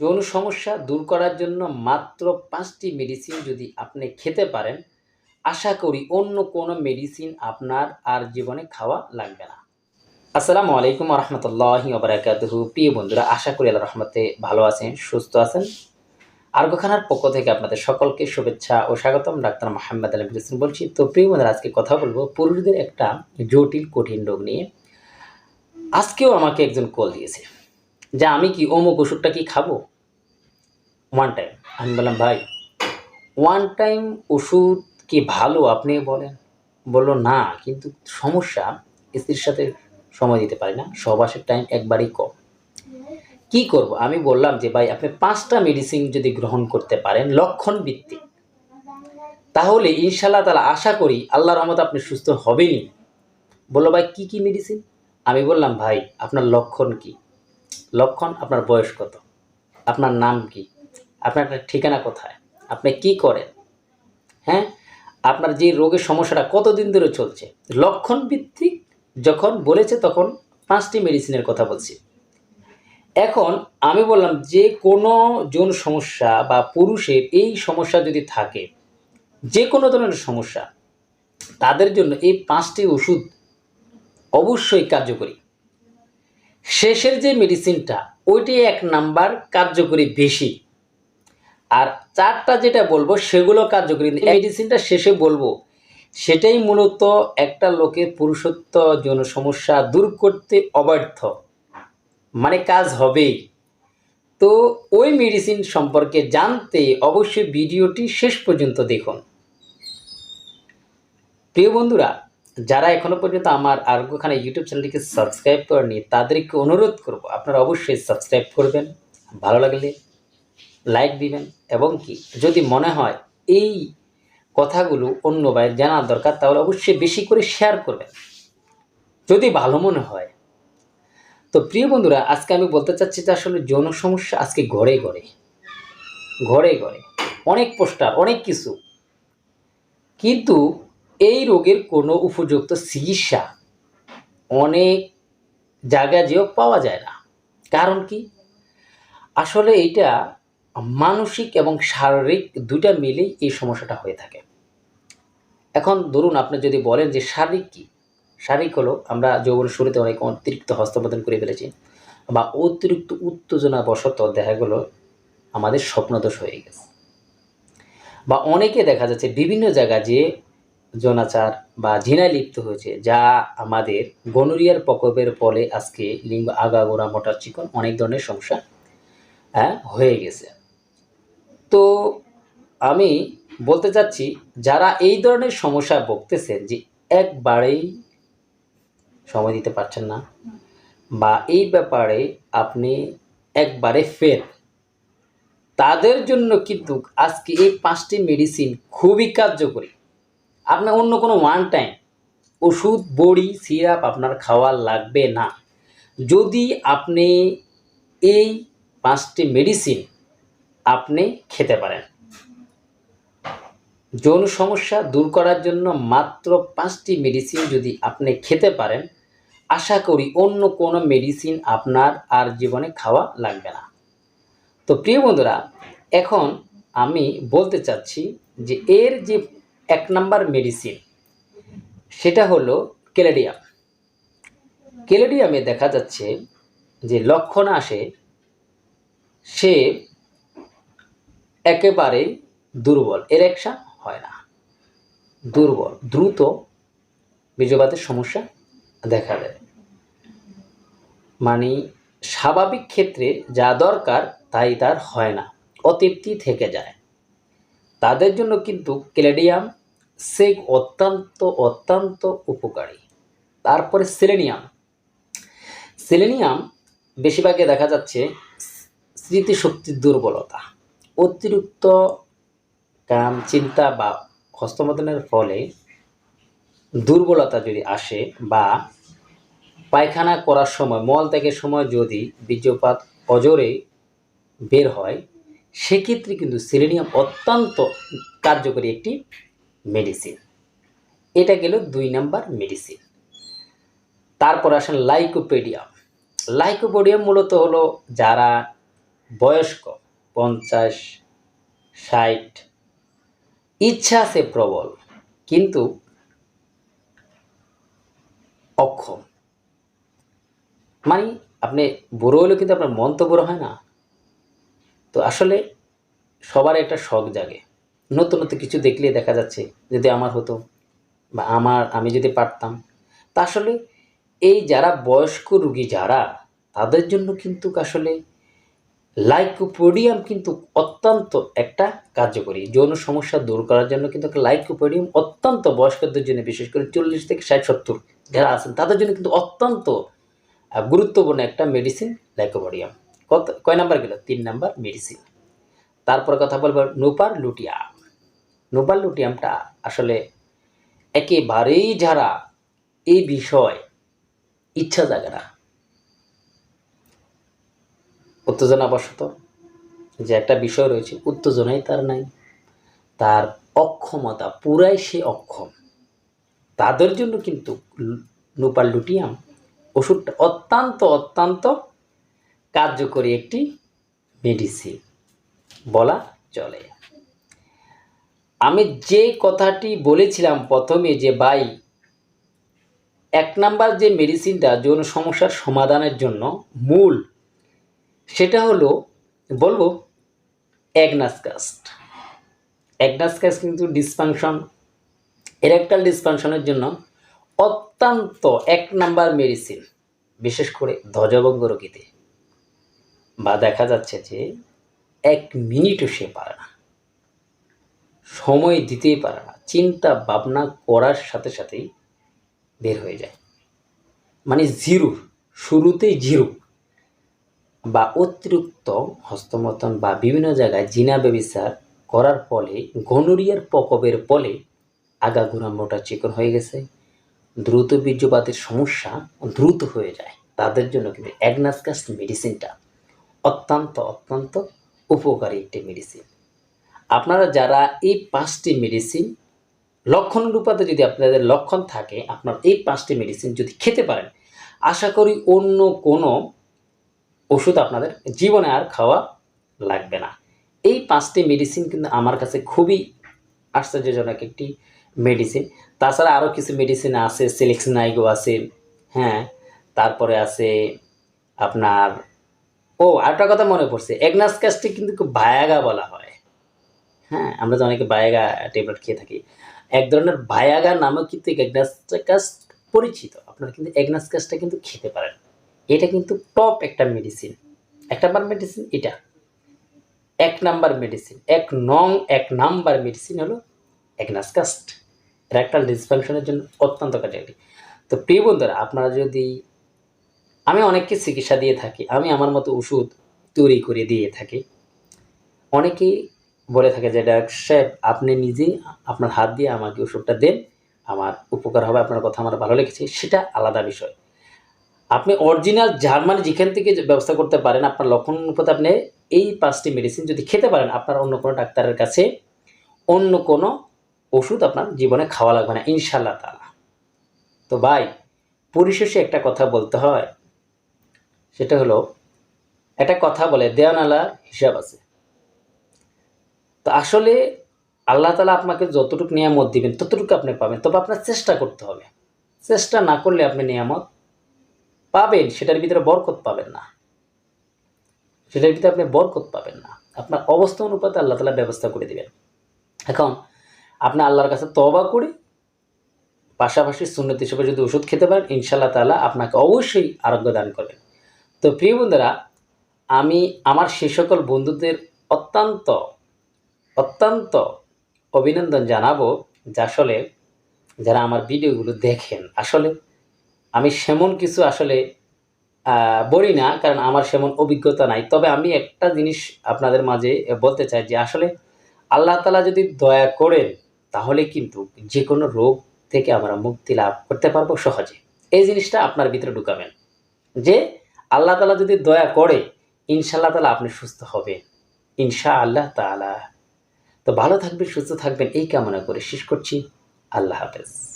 যৌন সমস্যা দূর করার জন্য মাত্র পাঁচটি মেডিসিন যদি আপনি খেতে পারেন, আশা করি অন্য কোনো মেডিসিন আপনার আর জীবনে খাওয়া লাগবে না। আসসালামু আলাইকুম রহমতুল্লাহি ওবরাকাতুহু। প্রিয় বন্ধুরা, আশা করি আল্লাহ রহমতে ভালো আছেন, সুস্থ আছেন। আর্গখানার পক্ষ থেকে আপনাদের সকলকে শুভেচ্ছা ও স্বাগতম। ডাক্তার মোহাম্মদ আলম হোসেন বলছি। তো প্রিয় বন্ধুরা, আজকে কথা বলব পুরুষদের একটা জটিল, কঠিন রোগ নিয়ে। আজকেও আমাকে একজন কল দিয়েছে। যে আমি কি অমুক ওষুধটা কি খাব? ওয়ান টাইম আমি বললাম, ভাই ওয়ান টাইম ওষুধ কি ভালো? আপনি বলেন। বলল, না, কিন্তু সমস্যা, স্ত্রীর সাথে সময় দিতে পারি না সহবাসের টাইম একবারই কম। কি করব? আমি বললাম যে, ভাই, আপনি পাঁচটা মেডিসিন যদি গ্রহণ করতে পারেন লক্ষণ ভিত্তিক তাহলে ইনশাল্লাহ তালা আশা করি আল্লাহ রহমত আপনি সুস্থ হবেনই। বলল, ভাই, কি কি মেডিসিন আমি বললাম, ভাই, আপনার লক্ষণ কি? লক্ষণ, আপনার বয়স কত? আপনার নাম কি? আপনার ঠিকানা কোথায়? আপনি কি করেন? হ্যাঁ? আপনার যে রোগের সমস্যাটা কতদিন ধরে চলছে? লক্ষণ ভিত্তিক যখন বলেছে তখন পাঁচটি মেডিসিনের কথা বলছি। এখন আমি বললাম যে কোনো যৌন সমস্যা বা পুরুষের এই সমস্যা যদি থাকে, যে কোনো ধরনের সমস্যা, তাদের জন্য এই পাঁচটি ওষুধ অবশ্যই কার্যকরী। শেষের যে মেডিসিনটা ওইটি এক নাম্বার কার্যকরী বেশি। আর চারটা যেটা বলব, সেগুলো কার্যকরী। মেডিসিনটা শেষে বলব, সেটাই মূলত একটা লোকের পুরুষত্ব যৌন সমস্যা দূর করতে অব্যর্থ মানে কাজ হবেই। তো ওই মেডিসিন সম্পর্কে জানতে অবশ্যই ভিডিওটি শেষ পর্যন্ত দেখুন। প্রিয় বন্ধুরা যারা এখনও পর্যন্ত আমার আরোগ্যখানা ইউটিউব চ্যানেলটিকে সাবস্ক্রাইব করেনি তাদেরকে অনুরোধ করব, আপনারা অবশ্যই সাবস্ক্রাইব করবেন, ভালো লাগলে লাইক দিবেন, এবং কি, যদি মনে হয় এই কথাগুলো অন্য ভাইয়ের জানার দরকার, তাহলে অবশ্যই বেশি করে শেয়ার করবেন। যদি ভালো মনে হয়। তো প্রিয় বন্ধুরা, আজকে আমি বলতে চাচ্ছি যে আসলে যৌন সমস্যা আজকে ঘরে ঘরে ঘরে ঘরে, অনেক পোস্টার অনেক কিছু। কিন্তু এই রোগের কোনো উপযুক্ত চিকিৎসা অনেক জায়গায় যেও পাওয়া যায় না। কারণ কি? আসলে এটা মানসিক এবং শারীরিক দুটা মিলেই এই সমস্যাটা হয়ে থাকে। এখন ধরুন আপনি যদি বলেন যে শারীরিক কি? শারীরিক হলো আমরা যৌবনের শুরুতে অনেক অতিরিক্ত হস্তমোদন করে ফেলেছি বা অতিরিক্ত উত্তেজনা বশত দেখা গেলো আমাদের স্বপ্নদোষ হয়ে গেছে। বা অনেকে দেখা যাচ্ছে বিভিন্ন জায়গা যে যৌনাচার বা ঝিনায় লিপ্ত হয়েছে, যা আমাদের গনোরিয়ার প্রকোপের ফলে আজকে লিঙ্গ আগাগোড়া মোটা চিকন অনেক ধরনের সমস্যা হ্যাঁ হয়ে গেছে। তো আমি বলতে চাচ্ছি, যারা এই ধরনের সমস্যা ভুগতেছেন যে একবারেই সময় দিতে পারছেন না, বা এই ব্যাপারে আপনি একবারে ফের তাদের জন্য কিন্তু আজকে এই পাঁচটি মেডিসিন খুবই কার্যকরী। আপনার অন্য কোনো ওয়ান টাইম ওষুধ, বড়ি সিরাপ আপনার খাওয়া লাগবে না। যদি আপনি এই পাঁচটি মেডিসিন আপনি খেতে পারেন। যৌন সমস্যা দূর করার জন্য মাত্র পাঁচটি মেডিসিন যদি আপনি খেতে পারেন, আশা করি অন্য কোনো মেডিসিন আপনার আর জীবনে খাওয়া লাগবে না। তো প্রিয় বন্ধুরা, এখন আমি বলতে চাচ্ছি যে এর যে এক নাম্বার মেডিসিন সেটা হলো ক্যালেডিয়াম ক্যালেডিয়ামে দেখা যাচ্ছে যে লক্ষণ আসে, সে একেবারে দুর্বল এরেকশন হয় না। দুর্বল, দ্রুত বীর্যপাতের সমস্যা দেখা দেয়। মানে স্বাভাবিক ক্ষেত্রে যা দরকার তাই তার হয় না, অতৃপ্তি থেকে যায়। তাদের জন্য কিন্তু ক্যালেডিয়াম সেগ অত্যন্ত অত্যন্ত উপকারী। তারপরে সেলেনিয়াম। সেলেনিয়াম বেশিরভাগে দেখা যাচ্ছে স্মৃতিশক্তির দুর্বলতা। অতিরিক্ত কাম, চিন্তা বা হস্তমোদনের ফলে দুর্বলতা যদি আসে বা পায়খানা করার সময়, মল ত্যাগের সময় যদি বীর্যপাত অজরে বের হয় সেক্ষেত্রে কিন্তু সেলেনিয়াম অত্যন্ত কার্যকরী একটি মেডিসিন এটা গেল দুই নাম্বার মেডিসিন তারপর আসেন লাইকোপেডিয়াম লাইকোপেডিয়াম মূলত হলো যারা বয়স্ক, পঞ্চাশ, ষাট, ইচ্ছা আছে প্রবল, কিন্তু অক্ষম। মানে আপনি বুড়ো হলেও কিন্তু আপনার মন তো বুড়ো হয় না। তো আসলে সবার একটা শখ জাগে। নতুন নতুন কিছু দেখলে দেখা যাচ্ছে যদি আমার হতো বা আমার, আমি যদি পারতাম। তা আসলে এই যারা বয়স্ক রুগী যারা, তাদের জন্য কিন্তু আসলে লাইকোপোডিয়াম কিন্তু অত্যন্ত একটা কার্যকরী। যৌন সমস্যা দূর করার জন্য কিন্তু লাইকোপোডিয়াম অত্যন্ত বয়স্কদের জন্য, বিশেষ করে চল্লিশ থেকে ষাট, সত্তর যারা আছেন, তাদের জন্য কিন্তু অত্যন্ত গুরুত্বপূর্ণ একটা মেডিসিন লাইকোপোডিয়াম। কত, কয় নাম্বার গেল? তিন নাম্বার মেডিসিন তারপরে কথা বলব নোপার লুটিয়াম নোপার লুটিয়ামটা আসলে একেবারেই যারা এই বিষয় ইচ্ছা জাগে না। উত্তেজনাবশত যে একটা বিষয় রয়েছে, উত্তেজনাই তার নাই। তার অক্ষমতা পুরাই সে অক্ষম। তাদের জন্য কিন্তু নুপার লুটিয়াম ওষুধটা অত্যন্ত অত্যন্ত কার্যকরী একটি মেডিসিন বলা চলে। আমি যে কথাটি বলেছিলাম প্রথমে যে, ভাই, এক নাম্বার যে মেডিসিনটা যৌন সমস্যার সমাধানের জন্য মূল, সেটা হলো, বলব অ্যাগনাসকাস্ট অ্যাগনাসকাস্ট কিন্তু ডিসফাংশন এরেকটাল ডিসফাংশনের জন্য অত্যন্ত এক নাম্বার মেডিসিন বিশেষ করে ধ্বজভঙ্গ রোগীতে। বা দেখা যাচ্ছে যে এক মিনিটও সে পারে না। সময় দিতেই পারে না। চিন্তা ভাবনা করার সাথে সাথেই বের হয়ে যায়। মানে জিরো, শুরুতেই জিরো। বা অতিরিক্ত হস্তমতন বা বিভিন্ন জায়গায় জিনা ব্যবচার করার ফলে, গনোরিয়ার প্রকোপের ফলে আগাগোড়া মোটা চিকন হয়ে গেছে। দ্রুত বীর্যপাতের সমস্যা দ্রুত হয়ে যায়। তাদের জন্য কিন্তু অ্যাগনাসকাস মেডিসিনটা অত্যন্ত অত্যন্ত উপকারী একটি মেডিসিন আপনারা যারা এই পাঁচটি মেডিসিন লক্ষণ রূপাতে যদি আপনাদের লক্ষণ থাকে, আপনার এই পাঁচটি মেডিসিন যদি খেতে পারেন, আশা করি অন্য কোনো ওষুধ আপনাদের জীবনে আর খাওয়া লাগবে না। এই পাঁচটি মেডিসিন কিন্তু আমার কাছে খুবই আশ্চর্যজনক একটি মেডিসিন তাছাড়া আরও কিছু মেডিসিন আছে সিলেক্সনাইগো আছে হ্যাঁ তারপরে আছে আপনার ও আরেকটা কথা মনে পড়ছে। এগনাস কাজটি কিন্তু বায়াগা বলা হয়। হ্যাঁ আমরা তো অনেকে বায়াগা ট্যাবলেট খেয়ে থাকি। এক ধরনের বায়াগা নামেও কিন্তু এগনাস কাজ পরিচিত। আপনারা কিন্তু এগনাস কাজটা কিন্তু খেতে পারেন। এটা কিন্তু টপ একটা মেডিসিন এক নাম্বার মেডিসিন এটা। এক নাম্বার মেডিসিন এক নং, এক নাম্বার মেডিসিন হলো অ্যাগনাসকাস্ট র্যাকটাল ডিসফাংশনের জন্য অত্যন্ত কার্যকরী। তো প্রিয় বন্ধুরা, আপনারা যদি আমি অনেককে চিকিৎসা দিয়ে থাকি, আমি আমার মতো ওষুধ তৈরি করে দিয়ে থাকি। অনেকেই বলে থাকে যে, ডাক্তার সাহেব, আপনি নিজেই আপনার হাত দিয়ে আমাকে ওষুধটা দেন, আমার উপকার হবে, আপনার কথা আমার ভালো লেগেছে। সেটা আলাদা বিষয়। আপনি অরিজিনাল জার্মানি যেখান থেকে ব্যবস্থা করতে পারেন, আপনার লক্ষণ অনুপাতে আপনি এই পাঁচটি মেডিসিন যদি খেতে পারেন, আপনার অন্য কোনো ডাক্তারের কাছে অন্য কোনো ওষুধ আপনার জীবনে খাওয়া লাগবে না ইনশাল্লাহ তালা তো ভাই, পরিশেষে একটা কথা বলতে হয় সেটা হলো, একটা কথা বলে দেওয়ানালার হিসাব আছে। তো আসলে আল্লাহ তালা আপনাকে যতটুকু নিয়ামত দিবেন, ততটুকু আপনি পাবেন। তবে আপনার চেষ্টা করতে হবে। চেষ্টা না করলে আপনি নিয়ামত পাবেন, সেটার ভিতরে বরকত পাবেন না। সেটার ভিতরে আপনি বরকত পাবেন না। আপনার অবস্থা অনুপাতে আল্লাহ তালা ব্যবস্থা করে দিবেন। এখন, আপনি আল্লাহর কাছে তবা করে, পাশাপাশি সুন্নত হিসেবে যদি ওষুধ খেতে পারেন ইনশাল্লাহ তালা আপনাকে অবশ্যই আরোগ্য দান করবেন। তো প্রিয় বন্ধুরা, আমি আমার সে সকল বন্ধুদের অত্যন্ত অত্যন্ত অভিনন্দন জানাব, যে আসলে যারা আমার ভিডিওগুলো দেখেন। আসলে আমি সেমন কিছু আসলে বলি না, কারণ আমার সেমন অভিজ্ঞতা নাই। তবে আমি একটা জিনিস আপনাদের মাঝে বলতে চাই যে, আসলে আল্লাহ তালা যদি দয়া করেন, তাহলে কিন্তু যে কোনো রোগ থেকে আমরা মুক্তি লাভ করতে পারব সহজে। এই জিনিসটা আপনার ভিতরে ঢুকাবেন যে আল্লাহ তালা যদি দয়া করে, ইনশাআল্লাহ তালা আপনি সুস্থ হবেন। ইনশা আল্লাহ তালা তো ভালো থাকবেন, সুস্থ থাকবেন, এই কামনা করে শেষ করছি। আল্লাহ হাফেজ।